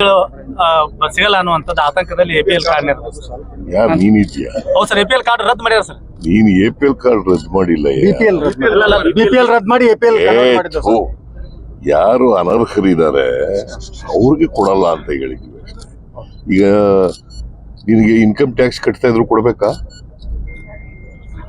ಆ, ಸಿಗಲ್ಲ ಅನ್ನುವಂಥದ್ದು ಆತಂಕದಲ್ಲಿ ಎಪಿಎಲ್ ಪಿ ಎಲ್ ಕಾರ್ಡ್ ಯಾರು ನೀನಿದ್ಯಾ ಹೌದು sir A P L card ರದ್ದು ಮಾಡ್ಯಾರ ಸರ್. ನೀನ್ ಎ ಪಿ ಎಲ್ ಕಾರ್ಡ್ ರದ್ದು ಮಾಡಿಲ್ಲ ಬಿಪಿಎಲ್ ಬಿಪಿಎಲ್ ರದ್ದು ಮಾಡಿ ಎಪಿಎಲ್ ಥು. ಯಾರು ಅನರ್ಹರಿದ್ದಾರೆ ಅವ್ರಿಗೆ ಕೊಡಲ್ಲ ಅಂತ ಹೇಳಿದ್ವಿ. ಈಗ ನಿನಗೆ ಇನ್ಕಮ್ ಟ್ಯಾಕ್ಸ್ ಕಟ್ತಾ ಇದ್ರು ಕೊಡ್ಬೇಕಾ?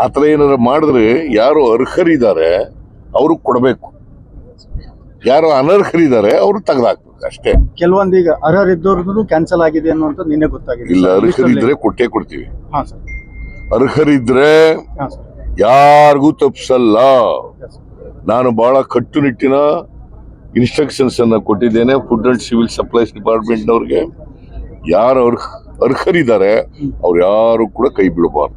ಆ ಥರ ಏನಾರ ಮಾಡಿದ್ರೆ ಯಾರು ಅರ್ಹರಿದ್ದಾರೆ ಅವ್ರಿಗೆ ಕೊಡಬೇಕು. ಯಾರು ಅನರ್ಹರಿದ್ದಾರೆ ಅವರು ತೆಗೆದಾಕ್ಬೇಕು ಅಷ್ಟೇ. ಕೆಲವೊಂದು ಈಗ ಅರ್ಹರಿದ್ದವ್ರದ್ದು ಕ್ಯಾನ್ಸಲ್ ಆಗಿದೆ ಅನ್ನುವಂತ ನಿನ್ನೆ ಗೊತ್ತಾಗಿದೆ. ಇಲ್ಲ. ಅರ್ಹರಿದ್ರೆ ಕೊಟ್ಟೇ ಕೊಡ್ತೀವಿ. ಹಾ ಸರ್. ಅರ್ಹರಿದ್ರೆ ಹಾ ಸರ್. ಯಾರಿಗೂ ತಪ್ಪಿಸಲ್ಲ ನಾನು ಬಹಳ ಕಟ್ಟುನಿಟ್ಟಿನ ಇನ್ಸ್ಟ್ರಕ್ಷನ್ಸ್ ಅನ್ನ ಕೊಟ್ಟಿದ್ದೇನೆ ಫುಡ್ ಅಂಡ್ ಸಿವಿಲ್ ಸಪ್ಲೈಸ್ ಡಿಪಾರ್ಟ್ಮೆಂಟ್ನವ್ರಿಗೆ ಯಾರು ಅರ್ಹ ಅರ್ಹರಿದ್ದಾರೆ ಅವ್ರು ಯಾರು ಕೂಡ ಕೈ ಬಿಡಬಾರ್ದು.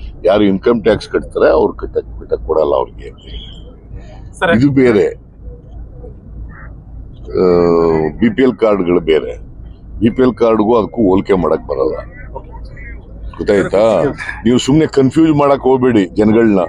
ಯಾರು ಇನ್ಕಮ್ ಟ್ಯಾಕ್ಸ್ ಕಟ್ತಾರೆ ಅವ್ರು ಕಟ್ಟಕ್ ಬಿಟ್ಟಕ್ ಕೊಡಲ್ಲ ಅವ್ರಿಗೆ. ಇದು ಬೇರೆ. ಬಿ ಪಿ ಎಲ್ ಕಾರ್ಡ್ಗಳು ಬೇರೆ. ಬಿ ಪಿ ಎಲ್ ಕಾರ್ಡ್ಗೂ ಅದಕ್ಕೂ ಹೋಲಿಕೆ ಮಾಡಕ್ ಬರಲ್ಲ. ಗೊತ್ತಾಯ್ತಾ? ನೀವು ಸುಮ್ನೆ ಕನ್ಫ್ಯೂಸ್ ಮಾಡಕ್ ಹೋಗ್ಬೇಡಿ ಜನಗಳನ್ನ